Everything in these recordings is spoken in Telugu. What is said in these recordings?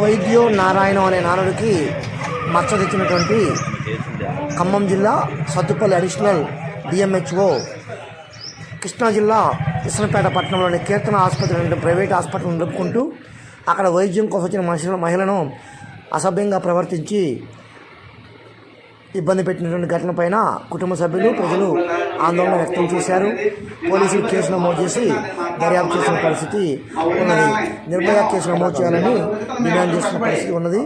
వైద్యో నారాయణం అనే నానుడికి మచ్చ తెచ్చినటువంటి ఖమ్మం జిల్లా సత్తుపల్లి అడిషనల్ డిఎంహెచ్ఓ కృష్ణా జిల్లా ఇస్లపేట పట్టణంలోని కీర్తన ఆసుపత్రి నుండి ప్రైవేట్ హాస్పిటల్ నిలుపుకుంటూ అక్కడ వైద్యం కోసం వచ్చిన మహిళ మహిళను అసభ్యంగా ప్రవర్తించి ఇబ్బంది పెట్టినటువంటి ఘటనపైన కుటుంబ సభ్యులు ప్రజలు ఆందోళన వ్యక్తం చేశారు. పోలీసులు కేసు నమోదు చేసి దర్యాప్తు చేసిన పరిస్థితి ఉన్నది. నిర్భయ కేసు నమోదు చేయాలని డిమాండ్ చేసిన పరిస్థితి ఉన్నది.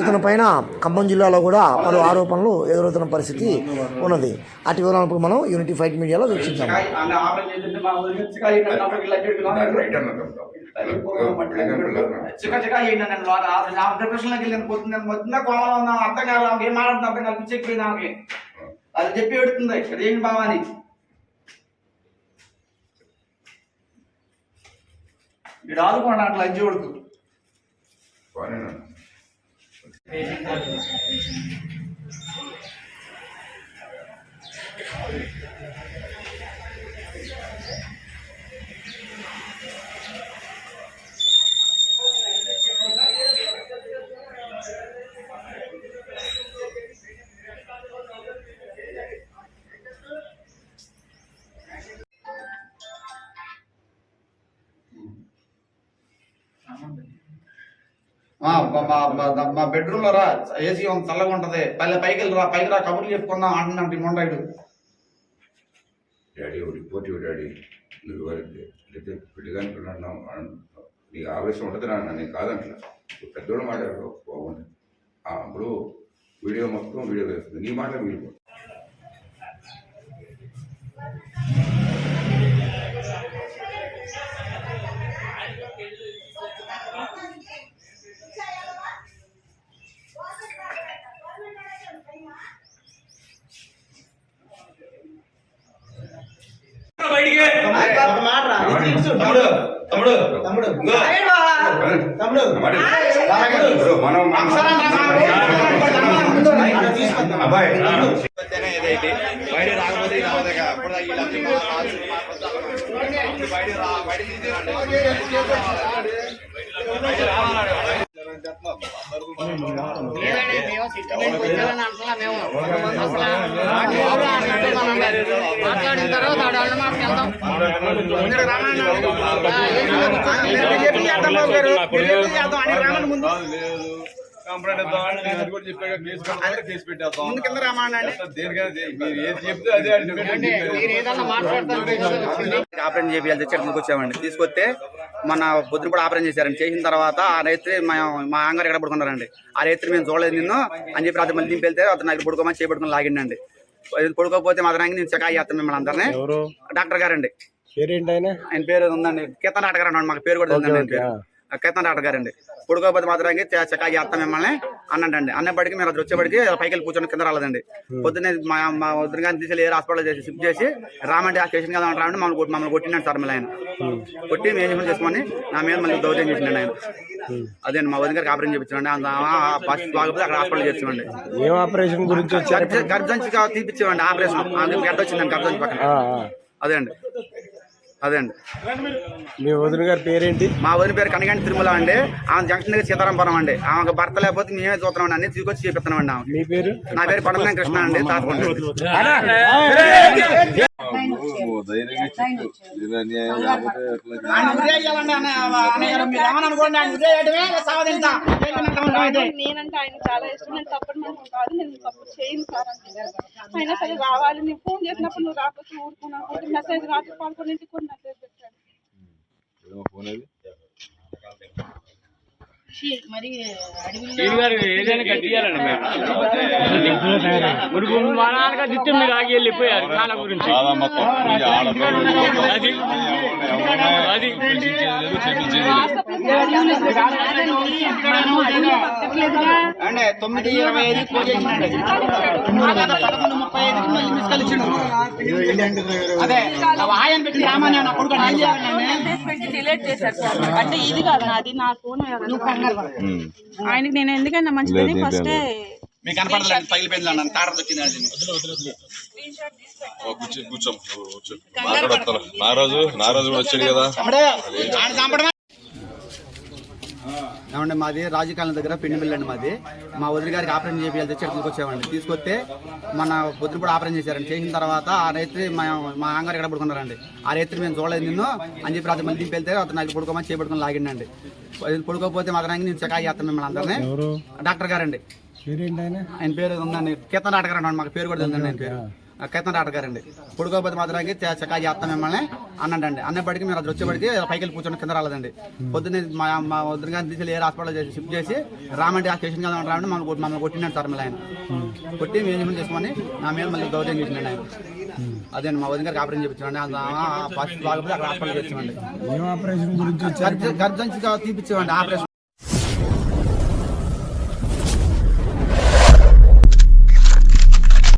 ఇతని పైన ఖమ్మం జిల్లాలో కూడా పలు ఆరోపణలు ఎదురవుతున్న పరిస్థితి ఉన్నది. అటు వివరాలు మనం యూనిటీ ఫైట్ మీడియాలో వీక్షించాము. చిక్క అది చెప్పి పెడుతుంది అదేంటి బావా అని వీడు ఆదుకోండి అట్లా లంచి కొడుకు. ఆ, మా- మా- బెడ్రూమ్లో రా ఏసీ ఉంది చల్లగా ఉంటది. పల్లె పైకి రా పైకి రా కబుర్లు చెప్పుకుందాం అంటున్నాడు ఈ మొండాయుడు. డాడీ రిపోర్ట్ ఇవ్వు డాడీ. నువ్వు అయితే పెళ్ళిగా నీకు ఆవేశం ఉంటుంది నాన్న నేను కాదంట్లా. నువ్వు పెద్దోళ్ళు బాగుంది. అప్పుడు వీడియో మొత్తం వీడియో వేస్తుంది. నీ మాట వీడియో తమ్ముడు తమ్ముడు తమ్ముడు. తమ్ముడు. అబ్బాయి. బయట రాకపోతే మా- బయట రా- బయట మాట్లాడిన తర్వాత ఆడ వాళ్ళ మాటకి వెళ్దాం కంప్లైంట్ ఇద్దాం అంటే నేను అది కూడా చెప్పాక కేసు కడతామంటే కేసు పెట్టేద్దాం ముందు కింద రామానండి దేనికైనా చేయి. మీరు ఏది చెప్తే అదే అడిగినట్టు మీరు ఏదన్నా మాట్లాడతారు ఆపరేషన్ చేయాలి తెచ్చి ఇక్కడికి వచ్చామండి తీసుకొస్తే మన పొద్దున కూడా ఆపరేషన్ చేశారండి. చేసిన తర్వాత ఆ రైతు మా మా అంగారు ఎక్కడ పడుకున్నారండి? ఆ రైతు మేము చూడలేదు నిన్ను. అని చెప్పి రాత్రి మళ్ళీ దింపి వెళ్తే అతను నాకు పడుకోమని చేపట్టుకుని లాగిండండి. పడుకోకపోతే మాత్రానికి నేను చెక్ అయ్యేస్తాను మిమ్మల్ని అందరినీ. డాక్టర్ గారండి. పేరేంటి ఆయన? ఆయన పేరు ఉందండి. కీర్తన డాక్టర్ గారు మాకు పేరు కూడా ఉందండి పేరు. ఆ కీర్తన డాక్టర్ గారండి పడుకోకపోతే మాత్రానికి చెక్ అయ్యేస్తాం మిమ్మల్ని అన్నాడండి అన్నప్పటికీ మీరు అది వచ్చేప్పటికి పైకి వెళ్ళి కూర్చొని కింద రాలేదండి పొద్దున్నే మా మా వద్దున గారిని తీసుకెళ్ళి ఏ హాస్పిటల్ చేసి షిఫ్ట్ చేసి రామండి ఆ స్టేషన్ కదా రామండి మమ్మల్ని కొట్టి- మమ్మల్ని కొట్టినాడు సార్ మళ్ళీ ఆయన కొట్టి మేము ఏం చేసుకొని నా మీద మళ్ళీ దౌర్యం చేసిండండి ఆయన అదే మా వదిన గారికి ఆపరేషన్ చేయించండి ఫస్ట్ బాగపోతే అక్కడ హాస్పిటల్ చేర్చామండి ఏం ఆపరేషన్ గురించి వచ్చారు గర్భ- గర్భసంచి తీపిచ్చామండి ఆపరేషన్ అందుకు గడ్డ వచ్చిందండి గర్భసంచి పక్కన. అదే అండి అదే అండి మీ వదిన గారి పేరేంటి మా వదిన పేరు కనగంటి తిరుమల అండి ఆమె జంక్షన్ దగ్గర సీతారాంపురం అండి ఆమెకు భర్త లేకపోతే మేమే చూస్తున్నాం అన్ని తీసుకొచ్చి చూపిస్తున్నామండి ఆమె మీ పేరు నా పేరు పడమనే కృష్ణ అండి తాతకుంట ధైర్యంగా చెప్పు. ఇది అన్యాయం లేకపోతే అట్లా కాదు. ఆయన నేనంటే చాలా ఇష్టం. నేను తప్పటి మనిషిని కాదు నేను తప్పు చేయను సార్ అంటే అయినా సరే రావాలి. నేను ఫోన్ చేసినప్పుడు నువ్వు రాకపోతే ఊరుకున్నా మెసేజ్ రాత్రి పడుకునేంటికి కూడా మెసేజ్ పెట్టాడు. ఫోన్ అది? కట్టియాలండి మురుగు మా నాన్నగా దిత్తం మీద ఆగి వెళ్ళిపోయారు నాన్న గురించి. అది. అది. అంటే తొమ్మిది ఇరవై ఐదు పదకొండు ముప్పై మళ్ళీ కాల్ ఇచ్చిండు. అదే ఆయన పెట్టి రామాన్ని నా కొడుకు అంటే ఇది కాదు నాది నా ఫోన్. ఆయనకి నేను ఎందుకన్నా మంచిదని ఫస్టే మీకు కనపడలేదు పగిలిపోయింది అన్న తాట దొక్కింది అది ఓ, కూర్చో కూర్చో కూర్చో. మాట్లాడతాను నారాజు నారాజు కూడా వచ్చాడు కదా. ఏమంటే మాది రాజకాలం దగ్గర పిండి అండి మాది. మా వదిలి గారికి ఆపరేషన్ చేయాలి తెచ్చి వచ్చామండి తీసుకొస్తే మన వదిలి కూడా ఆపరేషన్ చేశారండి. చేసిన తర్వాత ఆ రైతు మా మా అంగారు ఇక్కడ పడుకున్నారండి? ఆ రైతు మేము చూడలేదు నిన్ను అని చెప్పి రాత్రి మళ్ళీ వెళ్తే అతను నాకు పడుకోమని చేపడుకుని లాగిండండి. పడుకోకపోతే మాత్రానికి నేను చెకాయి చేస్తాను మిమ్మల్ని అందరినీ. డాక్టర్ గారండి. ఆయన? పేరు ఉందండి. కీర్తన నాటకర్ అన్నాడు మాకు పేరు కూడా ఉందండి ఆయన పేరు. కేతన్ కీర్తన నాటకర్ గారండి పడుకోకపోతే మాత్రానికి చకాయి చేస్తాం మిమ్మల్ని అన్నాడండి అన్నప్పటికీ మీరు అది వచ్చేప్పటికి పైకి వెళ్ళి కూర్చొని కింద రాలేదండి పొద్దున్నే మా మా వద్దు గారిని తీసుకెళ్ళి ఏ హాస్పిటల్ చేసి షిఫ్ట్ చేసి రామంటే ఆ స్టేషన్ కదా రామండి మమ్మల్ని మమ్మల్ని కొట్టినాడు సార్ మళ్ళీ ఆయన కొట్టి మేనేజ్మెంట్ చేసుకోమని నా మీద మళ్ళీ దౌర్జన్యం చేసినాడు ఆయన అదే మా వదిన గారికి ఆపరేషన్ చేయించామండి ఫస్ట్ బాగపోతే అక్కడ హాస్పిటల్ చేసామండి ఏం తీపించండి ఆపరేషన్